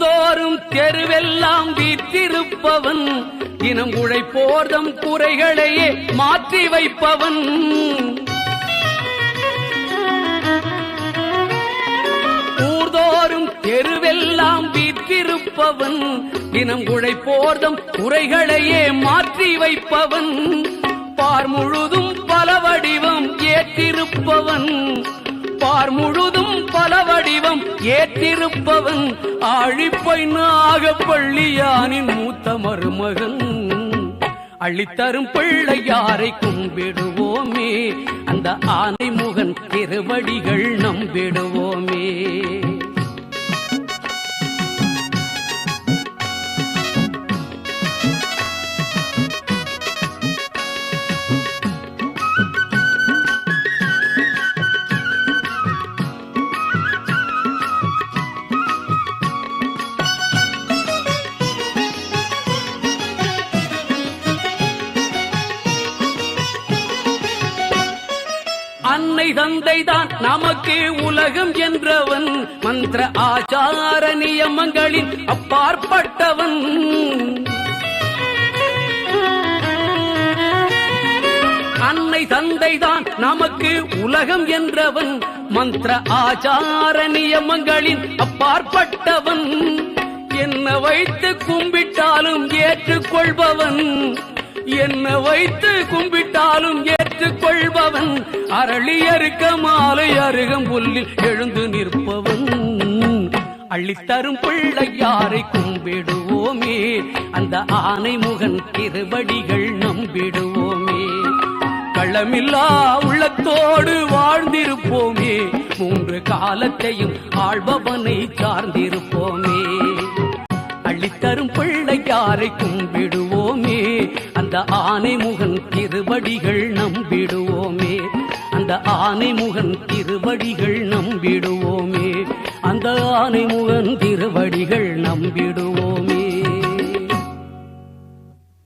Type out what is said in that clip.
ஊர்தோறும் தெருவெல்லாம் வீற்றிருப்பவன். தினம் உழைப்போர்தம் குறைகளையே மாற்றி வைப்பவன். ஊர்தோறும் தெருவெல்லாம் வீற்றிருப்பவன். தினம் உழைப்போர்தம் குறைகளையே மாற்றி வைப்பவன். பார் முழுதும் பல வடிவம் ஏற்றிருப்பவன். பார் முழுதும் பல வடிவம் ஏற்றிருப்பவன். ஆழிப்பை நாகப்பள்ளியானின் மூத்த மருமகன். அள்ளித்தரும் பிள்ளையாரை கும்பிடுவோமே? அந்த ஆனை முகன் திருவடிகள் நம்பிடுவோமே. தந்தை தான் நமக்கு உலகம் என்றவன். மந்திர ஆச்சார நியமங்களின் அப்பாற்பட்டவன். அன்னை தந்தை தான் நமக்கு உலகம் என்றவன். மந்திர ஆச்சார நியமங்களின் அப்பாற்பட்டவன். என்ன வைத்து கும்பிட்டாலும் ஏற்றுக்கொள்பவன். என்ன வைத்து கும்பிட்டாலும் ஏற்றுக்கொள்பவன் அரளியறுக்க மாலை அருகம் புல்லில் எழுந்து நிற்பவன். அள்ளித்தரும் பிள்ளையாரை கும்பிடுவோமே அந்த ஆனை முகன் திருவடிகள் நம்பிடுவோமே. களமில்லா உள்ளத்தோடு வாழ்ந்திருப்போமே மூன்று காலத்தையும் ஆழ்பவனை சார்ந்திருப்போமே. அள்ளித்தரும் பிள்ளையாரை கும்பிடுவோம். அந்த ஆனை முகன் திருவடிகள் நம்பிடுவோமே. அந்த ஆனை முகன் திருவடிகள் நம்பிடுவோமே. அந்த ஆனை முகன் திருவடிகள் நம்பிடுவோமே.